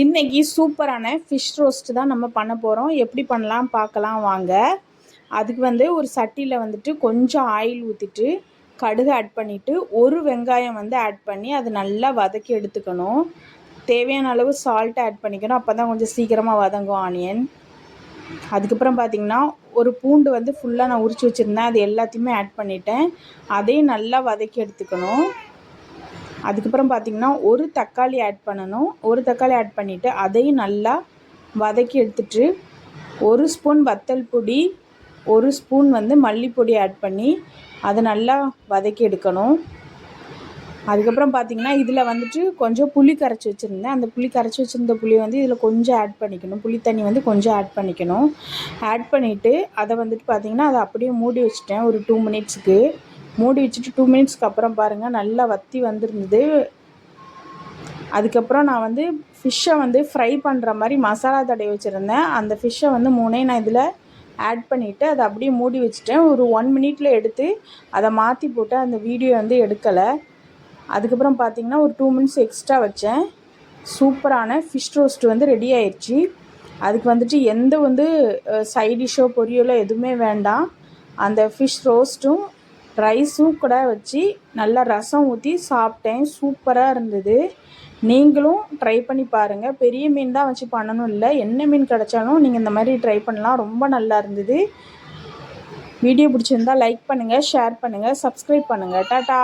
இன்றைக்கி சூப்பரான fish roast தான் நம்ம பண்ண போகிறோம் எப்படி பண்ணலாம் பார்க்கலாம் வாங்க. அதுக்கு வந்து ஒரு சட்டியில் வந்துட்டு கொஞ்சம் ஆயில் ஊற்றிட்டு கடுகு ஆட் பண்ணிவிட்டு ஒரு வெங்காயம் வந்து ஆட் பண்ணி அதை நல்லா வதக்கி எடுத்துக்கணும். தேவையான அளவு சால்ட் ஆட் பண்ணிக்கணும். அப்போ தான் கொஞ்சம் சீக்கிரமாக வதங்கும் ஆனியன் அதுக்கப்புறம் பார்த்திங்கன்னா ஒரு பூண்டு வந்து ஃபுல்லாக நான் உரித்து வச்சுருந்தேன். அது எல்லாத்தையுமே ஆட் பண்ணிட்டேன். அதையும் நல்லா வதக்கி எடுத்துக்கணும். அதுக்கப்புறம் பார்த்திங்கன்னா ஒரு தக்காளி ஆட் பண்ணணும். ஒரு தக்காளி ஆட் பண்ணிவிட்டு அதையும் நல்லா வதக்கி எடுத்துட்டு ஒரு ஸ்பூன் வத்தல் பொடி ஒரு ஸ்பூன் வந்து மல்லிப்பொடி ஆட் பண்ணி அதை நல்லா வதக்கி எடுக்கணும். அதுக்கப்புறம் பார்த்திங்கன்னா இதில் வந்துட்டு கொஞ்சம் புளி கரைச்சி வச்சுருந்தேன். அந்த புளி கரைச்சி வச்சுருந்த புளி வந்து இதில் கொஞ்சம் ஆட் பண்ணிக்கணும். புளி தண்ணி வந்து கொஞ்சம் ஆட் பண்ணிக்கணும். ஆட் பண்ணிவிட்டு அதை வந்துட்டு பார்த்திங்கன்னா அதை அப்படியே மூடி வச்சுட்டேன். ஒரு டூ மினிட்ஸுக்கு மூடி வச்சுட்டு டூ மினிட்ஸ்க்கு அப்புறம் பாருங்கள் நல்லா வத்தி வந்துருந்தது. அதுக்கப்புறம் நான் வந்து ஃபிஷ்ஷை வந்து ஃப்ரை பண்ணுற மாதிரி மசாலா தடவி வச்சுருந்தேன். அந்த ஃபிஷ்ஷை வந்து மூணே நான் இதில் ஆட் பண்ணிவிட்டு அதை அப்படியே மூடி வச்சுட்டேன். ஒரு ஒன் மினிட்ல எடுத்து அதை மாற்றி போட்டு அந்த வீடியோ வந்து எடுக்கலை. அதுக்கப்புறம் பார்த்திங்கன்னா ஒரு டூ மினிட்ஸ் எக்ஸ்ட்ரா வச்சேன். சூப்பரான ஃபிஷ் ரோஸ்ட் வந்து ரெடி ஆயிடுச்சு அதுக்கு வந்துட்டு எந்த வந்து சைடிஷோ பொரியலோ எதுவுமே வேண்டாம். அந்த ஃபிஷ் ரோஸ்ட்டும் ரைஸும் கூட வச்சு நல்லா ரசம் ஊற்றி சாப்பிட்டேன். சூப்பராக இருந்தது. நீங்களும் ட்ரை பண்ணி பாருங்கள் பெரிய மீன் தான் வச்சு பண்ணணும் இல்லை. என்ன மீன் கிடச்சாலும் நீங்கள் இந்த மாதிரி ட்ரை பண்ணலாம். ரொம்ப நல்லா இருந்தது. வீடியோ பிடிச்சிருந்தா லைக் பண்ணுங்கள் ஷேர் பண்ணுங்கள் சப்ஸ்கிரைப் பண்ணுங்கள் டாட்டா